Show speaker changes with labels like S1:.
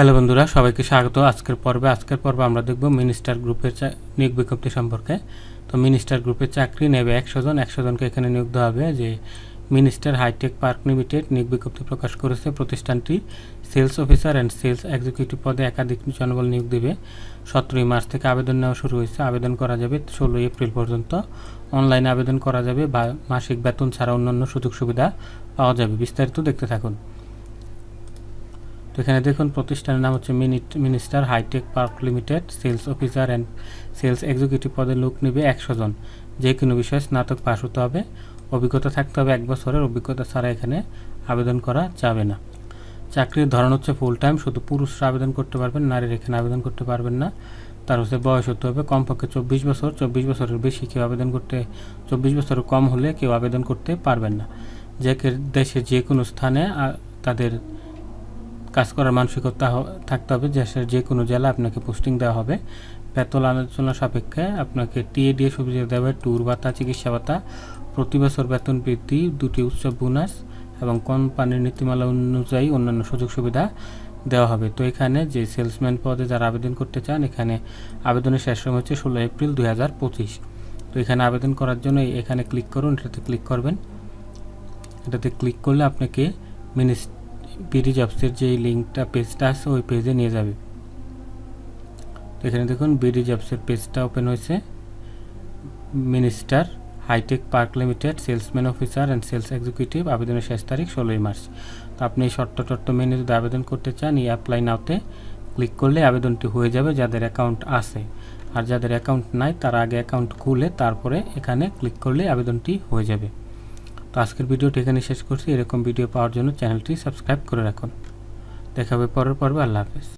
S1: Hello বন্ধুরা, সবাইকে স্বাগত। আজকের পর্বে আজকের পর্বে আমরা দেখব মিনিস্টার গ্রুপের নিয়োগ বিজ্ঞপ্তি সম্পর্কে। তো মিনিস্টার গ্রুপের চাকরি নেবে একশো জন, একশো জনকে এখানে নিয়োগ দেওয়া হবে। যে মিনিস্টার হাইটেক পার্ক লিমিটেড নিয়োগ বিজ্ঞপ্তি প্রকাশ করেছে, প্রতিষ্ঠানটি sales officer and sales executive পদে একাধিক জনবল নিয়োগ দেবে। সতেরোই মার্চ থেকে আবেদন নেওয়া শুরু হয়েছে। আবেদন করা যাবে ষোলোই এপ্রিল পর্যন্ত। অনলাইনে আবেদন করা যাবে বা মাসিক বেতন ছাড়া অন্যান্য সুযোগ সুবিধা পাওয়া যাবে। বিস্তারিত দেখতে থাকুন। এখানে দেখুন, প্রতিষ্ঠানের নাম হচ্ছে minister hitech park limited. Sales officer and sales executive পদে লোক নেবে একশো জন। যে কোনো বিষয়ে স্নাতক পাশ হতে হবে। অভিজ্ঞতা থাকতে হবে এক বছরের। অভিজ্ঞতা ছাড়া এখানে আবেদন করা যাবে না। চাকরির ধরন হচ্ছে ফুল টাইম শুধু পুরুষরা আবেদন করতে পারবেন, নারীর এখানে আবেদন করতে পারবেন না। তার হচ্ছে বয়স হতে হবে কমপক্ষে চব্বিশ বছর। চব্বিশ বছরের বেশি কেউ আবেদন করতে, চব্বিশ বছরের কম হলে কেউ আবেদন করতে পারবেন না। যে দেশের যে কোনো স্থানে তাদের কাজ করার মানসিকতা থাকতে হবে দেশের যে কোনো জেলা আপনাকে পোস্টিং দেওয়া হবে। বেতন আলোচনা সাপেক্ষে আপনাকে টিএডিএ সুবিধা দেওয়া হবে ট্যুর ভাতা, চিকিৎসা ভাতা। প্রতি বছর বেতন বৃদ্ধি, দুটি উৎসব বোনাস এবং কোম্পানির নীতিমালা অনুযায়ী অন্যান্য সুযোগ সুবিধা দেওয়া হবে। তো এখানে যে সেলসম্যান পদে যারা আবেদন করতে চান, এখানে আবেদনের শেষ সময় হচ্ছে ষোলো এপ্রিল দুই হাজার পঁচিশ। তো এখানে আবেদন করার জন্য এখানে ক্লিক করুন, এটাতে ক্লিক করবেন। এটাতে ক্লিক করলে আপনাকে মিনিস বিডি জবসের যে লিঙ্কটা পেজটা আছে, ওই পেজে নিয়ে যাবে। তো এখানে দেখুন বিডি জবসের পেজটা ওপেন হয়েছে। Minister hitech park limited salesman officer and sales executive আবেদনের শেষ তারিখ ষোলোই মার্চ। তো আপনি এই শর্ত টর্ত মেনে যদি আবেদন করতে চান, এই অ্যাপ্লাই নাওতে ক্লিক করলে আবেদনটি হয়ে যাবে, যাদের অ্যাকাউন্ট আছে। আর যাদের অ্যাকাউন্ট নাই, তারা আগে অ্যাকাউন্ট খুলে তারপরে এখানে ক্লিক করলে আবেদনটি হয়ে যাবে। তো আজকের ভিডিওটি এখানে শেষ করছি। এরকম ভিডিও পাওয়ার জন্য চ্যানেলটি সাবস্ক্রাইব করে রাখুন। দেখাবে পরের পর্বে। আল্লাহ হাফেজ।